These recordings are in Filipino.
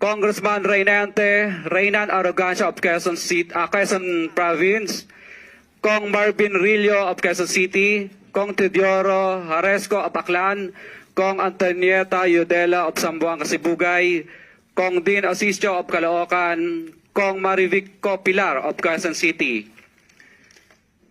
Congressman Reynante Reynan Arrogancia of Quezon, City, ah, Quezon Province, Kong Marvin Rillo of Quezon City, Kong Teodoro Haresco of Aklan, Kong Antonieta Yudela of Sambuanga, Sibugay, Kong Dean Asisio of Caloocan, Kong Marivic Pilar of Quezon City.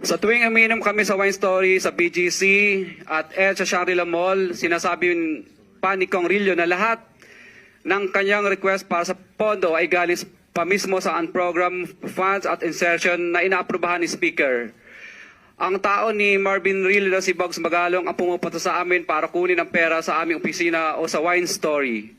Sa tuwing uminom kami sa wine story sa BGC at El sa Shangri-La Mall, sinasabi pa ni Kong Rillo na lahat ng kanyang request para sa pondo ay galing pa mismo sa unprogram funds at insertion na inaaprubahan ni Speaker. Ang tao ni Marvin Rillo na si Bugs Magalong ang pumupunta sa amin para kunin ang pera sa aming opisina o sa wine story.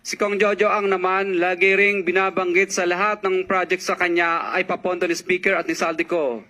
Si Kong Jojo ang naman lagi ring binabanggit sa lahat ng project sa kanya ay papondo ni Speaker at ni Saldico.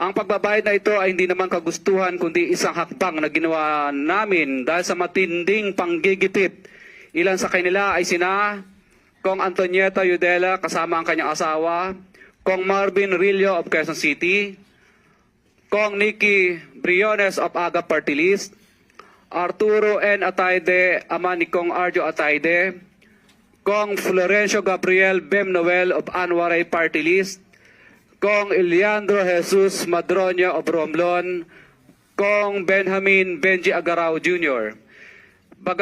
Ang pagbabayad na ito ay hindi naman kagustuhan kundi isang hakbang na ginawa namin dahil sa matinding panggigipit. Ilan sa kanila ay sina Kong Antonieta Yudela kasama ang kanyang asawa, Kong Marvin Rillo of Quezon City, Kong Nikki Briones of Aga Party List, Arturo N. Ataide, ama ni Kong Arjo Ataide, Kong Florencio Gabriel Bem Noel of Anwaray Party List, Kong Eliandro Jesus Madroño of Romblon, Kong Benjamin Benji Agarao Jr. Bagam